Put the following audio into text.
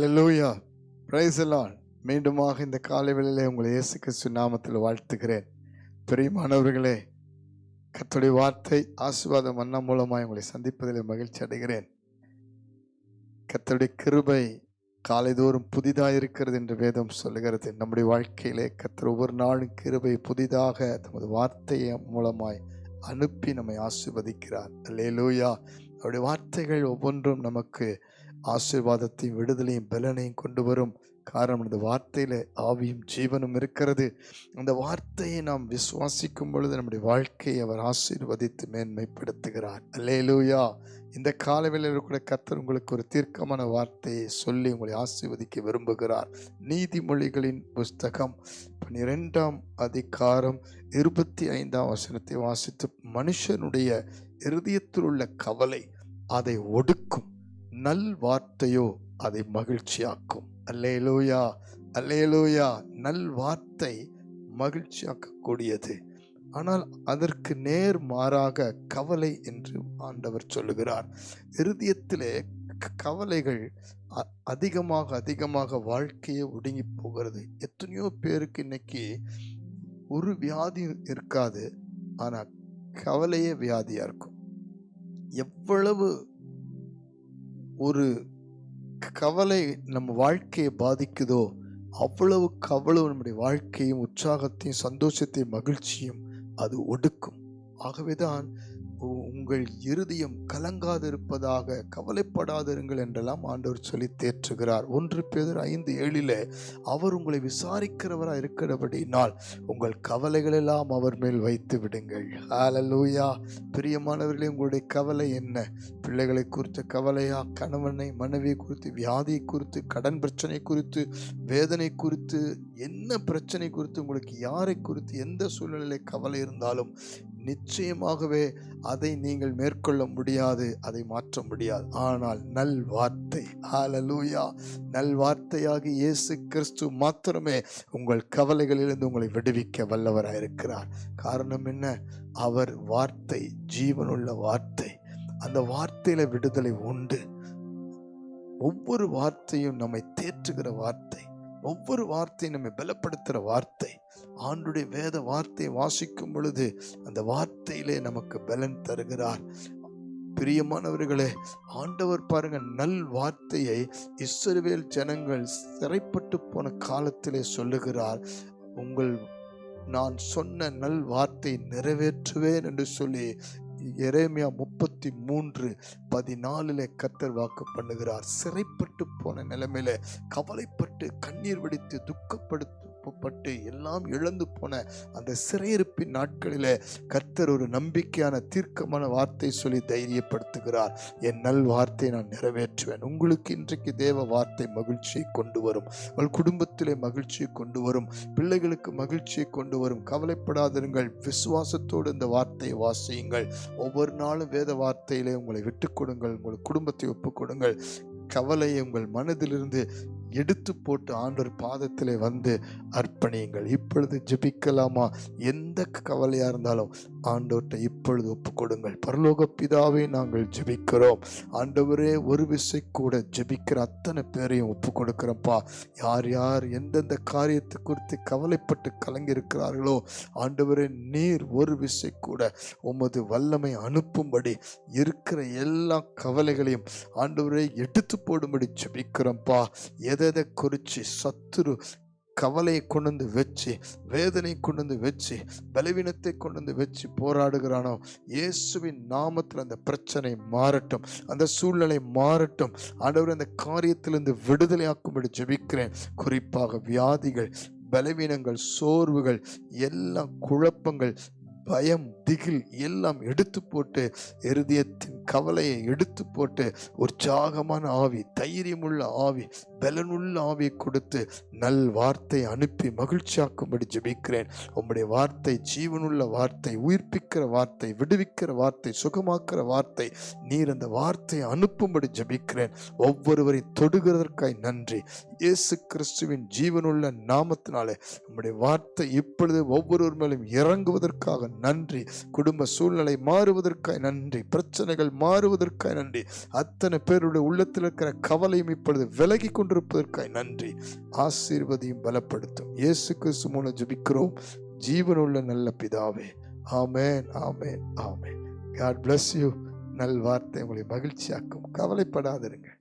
Hallelujah praise the மீண்டுமாக இந்த காலை வேளையிலே உங்களை இயேசு கிறிஸ்து நாமத்தில் வாழ்த்துகிறேன். பிரியமானவர்களே கத்துடைய வார்த்தை ஆசீர்வாதம் மன்னா மூலமாய் உங்களை சந்திப்பதில் மகிழ்ச்சி அடைகிறேன். கத்தருடைய கிருபை காலைதோறும் புதிதாக இருக்கிறது என்று வேதம் சொல்லுகிறது. நம்முடைய வாழ்க்கையிலே கத்தர் ஒவ்வொரு நாளும் கிருபை புதிதாக தமது வார்த்தையை மூலமாய் அனுப்பி நம்மை ஆசீர்வதிக்கிறார். அல்லேலூயா அவருடைய வார்த்தைகள் ஒவ்வொன்றும் நமக்கு ஆசீர்வாதத்தையும் விடுதலையும் பலனையும் கொண்டு வரும் காரணம் இந்த வார்த்தையில் ஆவியும் ஜீவனும் இருக்கிறது. அந்த வார்த்தையை நாம் விசுவாசிக்கும் பொழுது நம்முடைய வாழ்க்கையை அவர் ஆசீர்வதித்து மேன்மைப்படுத்துகிறார். அல்லேலூயா! இந்த காலவேளையில் கூட கத்தர் உங்களுக்கு ஒரு தீர்க்கமான வார்த்தையை சொல்லி உங்களை ஆசீர்வதிக்க விரும்புகிறார். நீதிமொழிகளின் புஸ்தகம் பன்னிரெண்டாம் அதிகாரம் இருபத்தி ஐந்தாம் வசனத்தை வாசித்து மனுஷனுடைய இருதயத்தில் உள்ள கவலை அதை ஒடுக்கும். நல் வார்த்தையோ அதை மகிழ்ச்சியாக்கும். அல்லேலூயா அல்லேலூயா நல் வார்த்தை மகிழ்ச்சியாக்கக்கூடியது. ஆனால் அதற்கு நேர் மாறாக கவலை என்று ஆண்டவர் சொல்லுகிறார். இருதயத்திலே கவலைகள் அ- அதிகமாக அதிகமாக வாழ்க்கையை ஒடுங்கி போகிறது. எத்தனையோ பேருக்கு இன்னைக்கு ஒரு வியாதி இருக்காது. ஆனால் கவலையே வியாதியாக இருக்கும். எவ்வளவு ஒரு கவலை நம்ம வாழ்க்கையை பாதிக்குதோ அவ்வளவுக்கு அவ்வளவு நம்முடைய வாழ்க்கையும் உற்சாகத்தையும் சந்தோஷத்தையும் மகிழ்ச்சியும் அது ஒடுக்கும். ஆகவே தான் உங்கள் இருதயம் கலங்காதிருப்பதாக கவலைப்படாதிருங்கள் என்றெல்லாம் ஆண்டவர் சொல்லி தேற்றுகிறார். ஒன்று பேதர் ஐந்து ஏழில் அவர் உங்களை விசாரிக்கிறவராக இருக்கிறபடினால் உங்கள் கவலைகளெல்லாம் அவர் மேல் வைத்து விடுங்கள். லூயா பிரியமானவர்களே உங்களுடைய கவலை என்ன? பிள்ளைகளை குறித்த கவலையா? கணவனை மனைவியை குறித்து வியாதியை குறித்து கடன் பிரச்சனை குறித்து வேதனை குறித்து என்ன பிரச்சனை குறித்து உங்களுக்கு யாரை குறித்து எந்த சூழ்நிலையில் கவலை இருந்தாலும் நிச்சயமாகவே அதை நீங்கள் மேற்கொள்ள முடியாது அதை மாற்ற முடியாது. ஆனால் நல் வார்த்தை ஆலலூயா நல் வார்த்தையாகி இயேசு கிறிஸ்து மாத்திரமே உங்கள் கவலைகளிலிருந்து உங்களை விடுவிக்க வல்லவராயிருக்கிறார் காரணம் என்ன? அவர் வார்த்தை ஜீவனுள்ள வார்த்தை. அந்த வார்த்தையில விடுதலை உண்டு. ஒவ்வொரு வார்த்தையும் நம்மை தேற்றுகிற வார்த்தை ஒவ்வொரு வார்த்தையும் நம்மை பலப்படுத்துகிற வார்த்தை. ஆண்டுடைய வேத வார்த்தையை வாசிக்கும் பொழுது அந்த வார்த்தையிலே நமக்கு பலன் தருகிறார். பிரியமானவர்களே ஆண்டவர் பாருங்க நல் வார்த்தையை இஸ்ரவேல் ஜனங்கள் சிறைப்பட்டு போன காலத்திலே சொல்லுகிறார். உங்கள் நான் சொன்ன நல் வார்த்தை நிறைவேற்றுவேன் என்று சொல்லி எரேமியா முப்பத்தி மூன்று பதினாலில் கத்தர் வாக்கு பண்ணுகிறார். சிறைப்பட்டு போன நிலைமையில கவலைப்பட்டு கண்ணீர் வடித்து துக்கப்படுத்தப்பட்டு எல்லாம் இழந்து போன அந்த சிறையிருப்பின் நாட்களில் கர்த்தர் ஒரு நம்பிக்கையான தீர்க்கமான வார்த்தை சொல்லி தைரியப்படுத்துகிறார். என் நல் வார்த்தையை நான் நிறைவேற்றுவேன். உங்களுக்கு இன்றைக்கு தேவ வார்த்தை மகிழ்ச்சியை கொண்டு வரும். உங்கள் குடும்பத்திலே மகிழ்ச்சியை கொண்டு வரும். பிள்ளைகளுக்கு மகிழ்ச்சியை கொண்டு வரும். கவலைப்படாதிருங்கள். விசுவாசத்தோடு இந்த வார்த்தையை வாசியுங்கள். ஒவ்வொரு நாளும் வேத வார்த்தையிலே உங்களை விட்டுக் கொடுங்கள். உங்கள் குடும்பத்தை ஒப்புக் கொடுங்கள். கவலையை உங்கள் மனதிலிருந்து எடுத்து போட்டு ஆண்டவர் பாதத்திலே வந்து அர்ப்பணியுங்கள். இப்பொழுது ஜெபிக்கலாமா? எந்த கவலையாக இருந்தாலும் ஆண்டவர்கிட்ட இப்பொழுது ஒப்பு கொடுங்கள் பரலோக பிதாவை நாங்கள் ஜெபிக்கிறோம். ஆண்டவரே ஒரு விசை கூட ஜெபிக்கிற அத்தனை பேரையும் ஒப்பு கொடுக்கிறோம்ப்பா யார் யார் எந்தெந்த காரியத்தை குறித்து கவலைப்பட்டு கலங்கியிருக்கிறார்களோ ஆண்டவரே நீர் ஒரு விசை கூட உமது வல்லமை அனுப்பும்படி இருக்கிற எல்லா கவலைகளையும் ஆண்டவரே எடுத்து போடும்படி ஜெபிக்கிறோம்ப்பா. எதை எதை குறித்து சத்துரு கவலையை கொண்டு வந்து வச்சு வேதனை கொண்டு வந்து வச்சு பலவீனத்தை கொண்டு வந்து வச்சு போராடுகிறானோ? இயேசுவின் நாமத்தில் அந்த பிரச்சனை மாறட்டும். அந்த சூழ்நிலை மாறட்டும். ஆண்டவர் அந்த காரியத்திலிருந்து விடுதலையாக்கும்படி ஜெபிக்கிறேன். குறிப்பாக வியாதிகள் பலவீனங்கள் சோர்வுகள் எல்லாம் குழப்பங்கள் பயம் திகில் எல்லாம் எடுத்து போட்டு இருதயத்தின் கவலையை எடுத்து போட்டு உற்சாகமான ஆவி தைரியமுள்ள ஆவி பலனுள்ள ஆவி கொடுத்து நல் வார்த்தை அனுப்பி மகிழ்ச்சியாக்கும்படி ஜெபிக்கிறேன். உம்முடைய வார்த்தை ஜீவனுள்ள வார்த்தை உயிர்ப்பிக்கிற வார்த்தை விடுவிக்கிற வார்த்தை சுகமாக்குற வார்த்தை நீர் அந்த வார்த்தையை அனுப்பும்படி ஜெபிக்கிறேன். ஒவ்வொருவரை தொடுகிறதற்காய் நன்றி. இயேசு கிறிஸ்துவின் ஜீவனுள்ள நாமத்தினாலே உம்முடைய வார்த்தை இப்பொழுது ஒவ்வொருவர் மேலும் இறங்குவதற்காக நன்றி. குடும்ப சூழ்நிலை மாறுவதற்காய் நன்றி. பிரச்சனைகள் மாறுவதற்காய் நன்றி. அத்தனை பேருடைய உள்ளத்தில் இருக்கிற கவலையும் இப்பொழுது விலகி கொண்டிருப்பதற்காய் நன்றி. ஆசீர்வதியும் பலப்படுத்தும். இயேசு கிறிஸ்து மூலம் ஜபிக்கிறோம். ஜீவனுள்ள நல்ல பிதாவே. ஆமேன் ஆமேன் ஆமேன். காட் பிளஸ் யூ நல் வார்த்தை உங்களை மகிழ்ச்சியாக்கும். கவலைப்படாதிருங்க